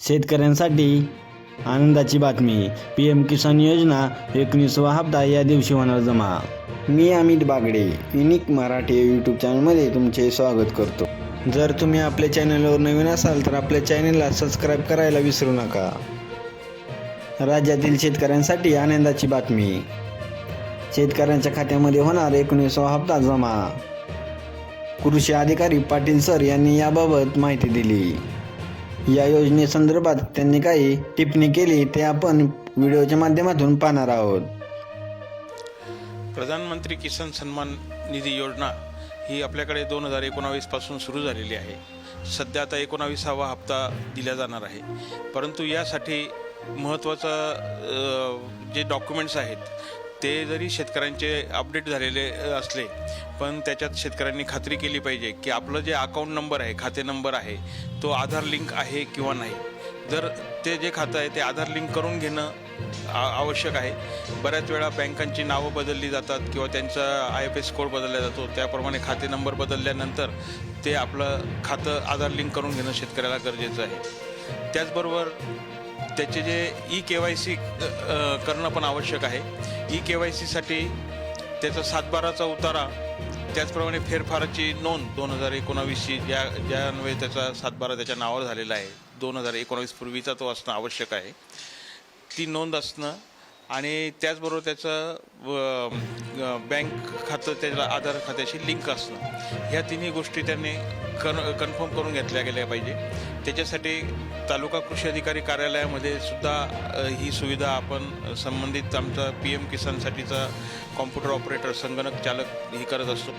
शेतकऱ्यांसाठी आनंदाची बातमी. पी एम किसान योजना एकोणीसवा हप्ता या दिवशी होणार जमा. मी अमित बागडे युनिक मराठी यूट्यूब चॅनलमध्ये तुमचे स्वागत करतो. जर तुम्ही आपल्या चॅनलवर नवीन असाल तर आपल्या चॅनलला सबस्क्राईब करायला विसरू नका. राज्यातील शेतकऱ्यांसाठी आनंदाची बातमी. शेतकऱ्यांच्या खात्यामध्ये होणार एकोणीसवा हप्ता जमा. कृषी अधिकारी पाटील सर यांनी याबाबत माहिती दिली. या योजनेसंदर्भात त्यांनी काही टिप्पणी केली ते आपण व्हिडिओच्या माध्यमातून पाहणार आहोत. प्रधानमंत्री किसान सन्मान निधी योजना ही आपल्याकडे दोन हजार एकोणावीसपासून सुरू झालेली आहे. सध्या आता एकोणावीसावा हप्ता दिला जाणार आहे. परंतु यासाठी महत्त्वाचं जे डॉक्युमेंट्स आहेत ते जरी शेतकऱ्यांचे अपडेट झालेले असले पण त्याच्यात शेतकऱ्यांनी खात्री केली पाहिजे की आपलं जे अकाउंट नंबर आहे खाते नंबर आहे तो आधार लिंक आहे किंवा नाही. जर ते जे खातं आहे ते आधार लिंक करून घेणं आवश्यक आहे. बऱ्याच वेळा बँकांची नावं बदलली जातात किंवा त्यांचा आय एफ एस कोड बदलला जातो. त्याप्रमाणे खाते नंबर बदलल्यानंतर ते आपलं खातं आधार लिंक करून घेणं शेतकऱ्याला गरजेचं आहे. त्याचबरोबर त्याचे जे ई के वाय सी करणं पण आवश्यक आहे. ई के वाय सीसाठी त्याचा सातबाराचा उतारा त्याचप्रमाणे फेरफाराची नोंद दोन हजार एकोणावीसची ज्या ज्यान्वये त्याचा सातबारा त्याच्या नावावर झालेला आहे. दोन हजार एकोणावीस पूर्वीचा तो असणं आवश्यक आहे. ती नोंद असणं आणि त्याचबरोबर त्याचं व- बँक खातं त्याला आधार खात्याशी लिंक असणं. ह्या तिन्ही गोष्टी त्यांनी कन कन्फर्म करून घेतल्या गेल्या पाहिजे. त्याच्यासाठी तालुका कृषी अधिकारी कार्यालयामध्ये सुद्धा ही सुविधा आपण संबंधित आमचा पी एम किसानसाठीचा कॉम्प्युटर ऑपरेटर संगणक चालक ही करत असतो.